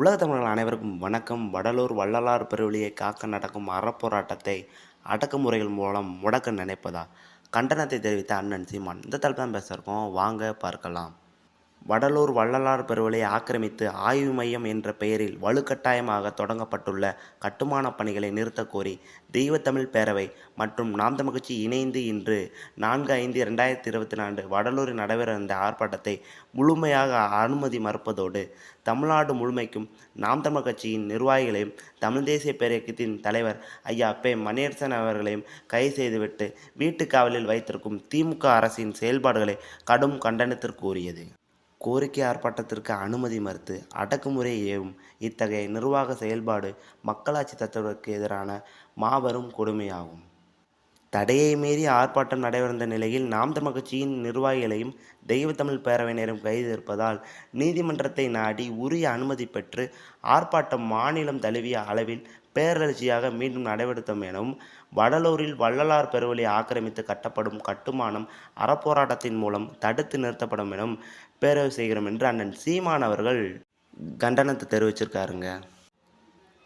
உலக தமிழர்கள் அனைவருக்கும் வணக்கம். வடலூர் வள்ளலார் பெருவெளியை காக்க நடக்கும் அறப்போராட்டத்தை அடக்குமுறைகள் மூலம் முடக்க நினைப்பதா? கண்டனத்தை தெரிவித்த அண்ணன் சீமான் இந்த தலைப்பு தான் பேச இருக்கோம். வாங்க பார்க்கலாம். வடலூர் வள்ளலார் பெருவலை ஆக்கிரமித்து ஆய்வு மையம் என்ற பெயரில் வலுக்கட்டாயமாக தொடங்கப்பட்டுள்ள கட்டுமானப் பணிகளை நிறுத்தக் கோரி தெய்வத்தமிழ் பேரவை மற்றும் நாம் தமிழ்ச்சி இணைந்து இன்று நான்கு ஐந்து இரண்டாயிரத்தி இருபத்தி நான்கு வடலூரில் நடைபெற ஆர்ப்பாட்டத்தை முழுமையாக அனுமதி மறுப்பதோடு தமிழ்நாடு முழுமைக்கும் நாம் தமிழ் கட்சியின் நிர்வாகிகளையும் தமிழ் தேசிய பேரியக்கத்தின் தலைவர் ஐயா பே மணியரசன் அவர்களையும் கைது செய்துவிட்டு வீட்டுக் காவலில் வைத்திருக்கும் திமுக அரசின் செயல்பாடுகளை கடும் கண்டனத்திற்குரியது கோரிக்கை ஆர்ப்பாட்டத்திற்கு அனுமதி மறுத்து அடக்குமுறை ஏவும் இத்தகைய நிர்வாக செயல்பாடு மக்களாட்சி தத்துவத்திற்கு எதிரான மாபெரும் கொடுமையாகும். தடையை மீறி ஆர்ப்பாட்டம் நடைபெறுந்த நிலையில் நாம் தமிழ் கட்சியின் நிர்வாகிகளையும் தெய்வத்தமிழ் பேரவையினரும் கைது இருப்பதால் நீதிமன்றத்தை நாடி உரிய அனுமதி பெற்று ஆர்ப்பாட்டம் மாநிலம் தழுவிய அளவில் பேரரசியாக மீண்டும் நடைபெறுத்தோம் எனவும் வடலூரில் வள்ளலார் பெருவழி ஆக்கிரமித்து கட்டப்படும் கட்டுமானம் அறப்போராட்டத்தின் மூலம் தடுத்து நிறுத்தப்படும் எனவும் பேரவை செய்கிறோம் என்று அண்ணன் சீமான் அவர்கள் கண்டனத்தை தெரிவிச்சிருக்காருங்க.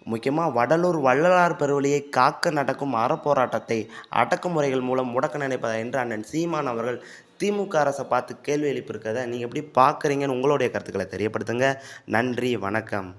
முக்கியமாக வடலூர் வள்ளலார் பெருவழியை காக்க நடக்கும் அறப்போராட்டத்தை அடக்குமுறைகள் மூலம் முடக்க நினைப்பதா என்று அண்ணன் சீமான் அவர்கள் திமுக அரசை பார்த்து கேள்வி எழுப்பியிருக்கிறத நீங்கள் எப்படி பார்க்குறீங்கன்னு உங்களுடைய கருத்துக்களை தெரியப்படுத்துங்க. நன்றி வணக்கம்.